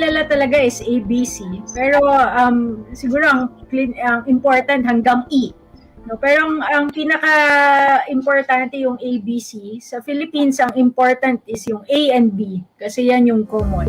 kilala talaga is ABC. Pero um, siguro ang, clin- ang important hanggang E. No, pero ang, ang pinaka-importante yung ABC. Sa Philippines, ang important is yung A and B. Kasi yan yung common.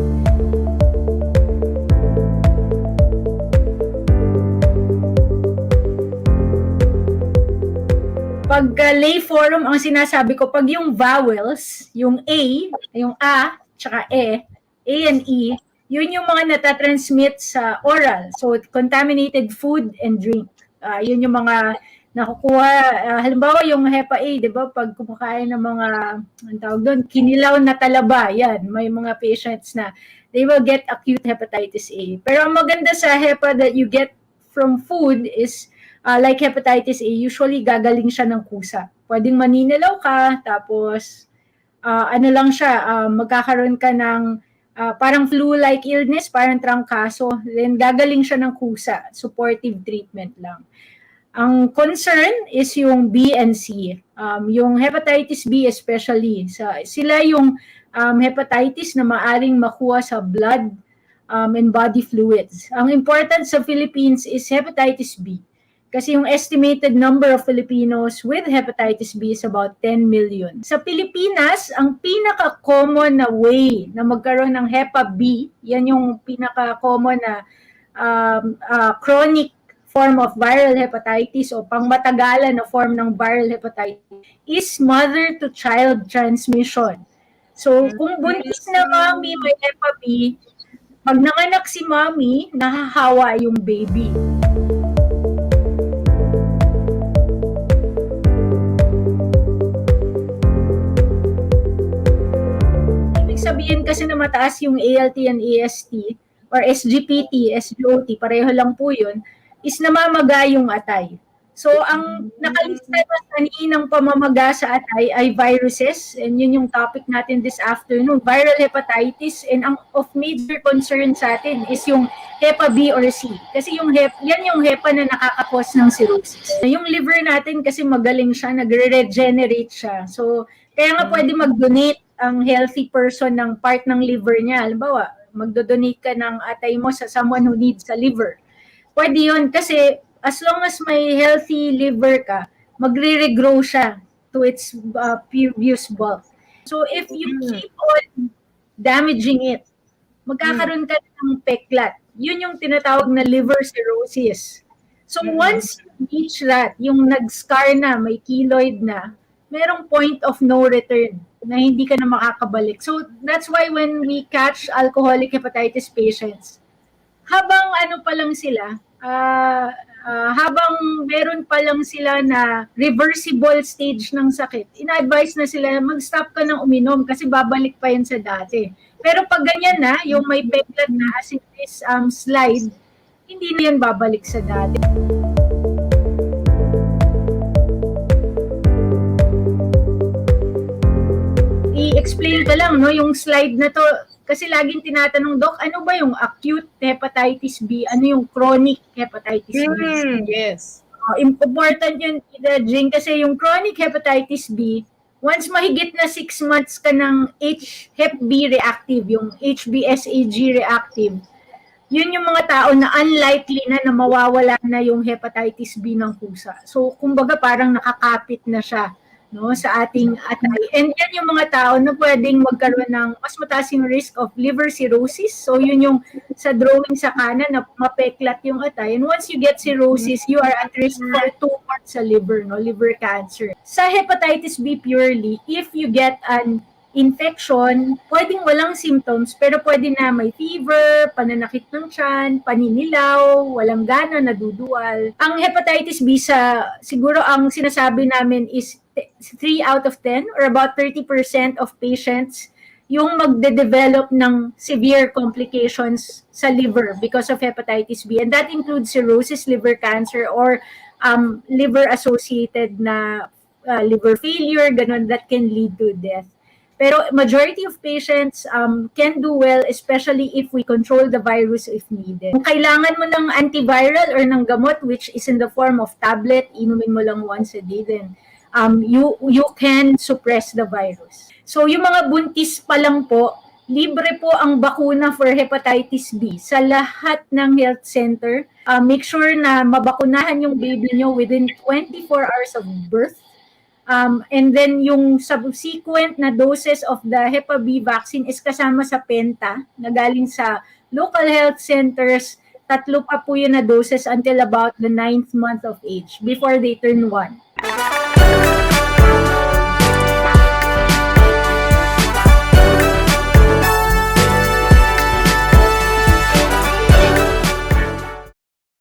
Pag uh, lay forum, ang sinasabi ko, pag yung vowels, yung A, yung A, tsaka E, A and E, yun yung mga natatransmit sa oral. So, contaminated food and drink. Ah, yun yung mga nakukuha. ah, halimbawa, yung HEPA A, di ba? Pag kumakain ng mga, ang tawag doon, kinilaw na talaba, yan. May mga patients na they will get acute hepatitis A. Pero ang maganda sa HEPA that you get from food is uh, like hepatitis A, usually gagaling siya ng kusa. Pwedeng maninilaw ka, tapos uh, ano lang siya, uh, magkakaroon ka ng uh, parang flu-like illness, parang trangkaso, then gagaling siya ng kusa, supportive treatment lang. Ang concern is yung B and C. Um, yung hepatitis B especially, sa, sila yung um, hepatitis na maaring makuha sa blood um, and body fluids. Ang important sa Philippines is hepatitis B. Kasi yung estimated number of Filipinos with hepatitis B is about 10 million. Sa Pilipinas, ang pinaka-common na way na magkaroon ng Hepa B, yan yung pinaka-common na um, uh, chronic form of viral hepatitis o pangmatagalan na form ng viral hepatitis is mother-to-child transmission. So, kung buntis na mami may Hepa B, pag nanganak si mami, nahahawa yung baby. Sabihin kasi na mataas yung ALT and AST or SGPT, SGOT, pareho lang po yun, is namamaga yung atay. So, ang nakalista na kaninang pamamaga sa atay ay viruses, and yun yung topic natin this afternoon, viral hepatitis, and ang of major concern sa atin is yung HEPA B or C. Kasi yung HEP, yan yung HEPA na nakakapos ng cirrhosis. Yung liver natin kasi magaling siya, nagre-regenerate siya. So, kaya nga pwede mag-donate ang healthy person ng part ng liver niya. Halimbawa, magdo-donate ka ng atay mo sa someone who needs a liver. Pwede yun kasi as long as may healthy liver ka, magre-regrow siya to its uh, previous bulk. So if you Mm. keep on damaging it, magkakaroon ka ng peklat. Yun yung tinatawag na liver cirrhosis. So Mm. once you reach that, yung nag-scar na, may keloid na, merong point of no return na hindi ka na makakabalik. So that's why when we catch alcoholic hepatitis patients, habang ano pa lang sila, ah, ah, habang meron pa lang sila na reversible stage ng sakit, ina-advise na sila mag-stop ka ng uminom kasi babalik pa yan sa dati. Pero pag ganyan na, yung may peglat na as in this um, slide, hindi na yan babalik sa dati. I-explain ko lang, no, yung slide na to, kasi laging tinatanong, Doc, ano ba yung acute hepatitis B? Ano yung chronic hepatitis B? Mm, yes. Uh, important yun, Jing, kasi yung chronic hepatitis B, once mahigit na 6 months ka ng H, Hep B reactive, yung HBsAg reactive, yun yung mga tao na unlikely na na mawawala na yung hepatitis B ng pusa. So, kumbaga parang nakakapit na siya no sa ating atay. And yan yung mga tao na pwedeng magkaroon ng mas mataas yung risk of liver cirrhosis. So yun yung sa drawing sa kanan na mapeklat yung atay. And once you get cirrhosis, you are at risk for tumor sa liver, no, liver cancer. Sa hepatitis B purely, if you get an infection, pwedeng walang symptoms, pero pwede na may fever, pananakit ng tiyan, paninilaw, walang gana, nadudual. Ang hepatitis B sa, siguro ang sinasabi namin is 3 out of 10 or about 30% of patients yung magde-develop ng severe complications sa liver because of hepatitis B. And that includes cirrhosis, liver cancer, or um, liver-associated na uh, liver failure, ganun, that can lead to death. Pero majority of patients um, can do well, especially if we control the virus if needed. Kung kailangan mo ng antiviral or ng gamot, which is in the form of tablet, inumin mo lang once a day, then um, you, you can suppress the virus. So yung mga buntis pa lang po, libre po ang bakuna for hepatitis B sa lahat ng health center. Uh, make sure na mabakunahan yung baby nyo within 24 hours of birth. Um, and then yung subsequent na doses of the Hepa B vaccine is kasama sa Penta na galing sa local health centers. Tatlo pa po yun na doses until about the ninth month of age before they turn one.